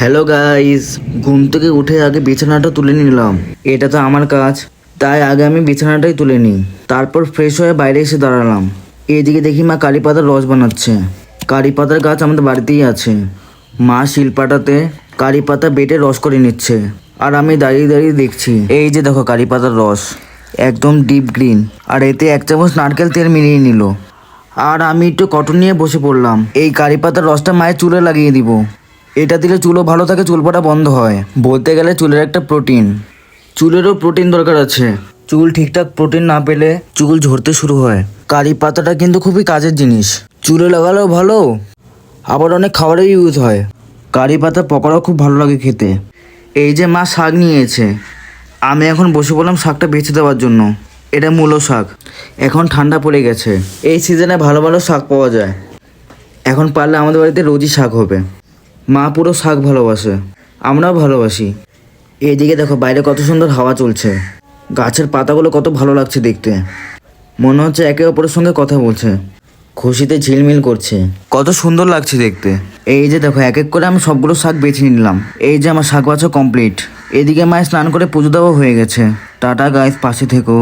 Hello guys ঘুম থেকে উঠে আগে বিছানাটা তুলে নিলাম। এটা তো আমার কাজ। তাই আগে আমি বিছানাটাই তুলে নিই। তারপর ফ্রেশ হয়ে বাইরে এসে দাঁড়ালাম। এদিকে দেখি মা কারি পাতার রস বানাচ্ছে। কারি পাতার গাছ আমাদের বাড়িতেই আছে। মা শিলপাটাতে কারি পাতা বেটে রস করে নিচ্ছে। আর আমি দাঁড়িয়ে দাঁড়িয়ে দেখছি। এই যে দেখো কারি পাতার রস। একদম ডিপ গ্রিন আর এতে এক চামচ নারকেল তেল মিলিয়ে নিল। আর আমি একটু কটন নিয়ে বসে পড়লাম। এই কারি পাতার রসটা মায়ের চুলে লাগিয়ে দিব। এটা দিলে চুলও ভালো থাকে, চুল পড়া বন্ধ হয়। বলতে গেলে চুলের একটা প্রোটিন। চুলেরও প্রোটিন দরকার আছে। চুল ঠিকঠাক প্রোটিন না পেলে চুল ঝরতে শুরু হয়। কারি পাতাটা কিন্তু খুবই কাজের জিনিস। চুলে লাগালেও ভালো, আবার অনেক খাবারে ইউজ হয়। কারি পাতা পকোড়াও খুব ভালো লাগে খেতে। এই যে মা শাক নিয়েছে, আমি এখন বসে পড়লাম শাকটা বেছে দেওয়ার জন্য। এটা মূলো শাক। এখন ঠান্ডা পড়ে গেছে। এই সিজনে ভালো ভালো শাক পাওয়া যায়। এখন পারলে আমাদের বাড়িতে রোজই শাক হবে। মা পুরো শাক ভালোবাসে, আমরাও ভালোবাসি। এইদিকে দেখো, বাইরে কত সুন্দর হাওয়া চলছে। গাছের পাতাগুলো কত ভালো লাগছে দেখতে। মনে হচ্ছে একে অপরের সঙ্গে কথা বলছে। খুশিতে ঝিলমিল করছে। কত সুন্দর লাগছে দেখতে। এই যে দেখো, এক এক করে আমি সবগুলো শাক বেছে নিলাম। এই যে আমার শাক বাছা কমপ্লিট এদিকে মায়ের স্নান করে পুজো দেওয়া হয়ে গেছে। টাটা গাইস পাশে থেকো।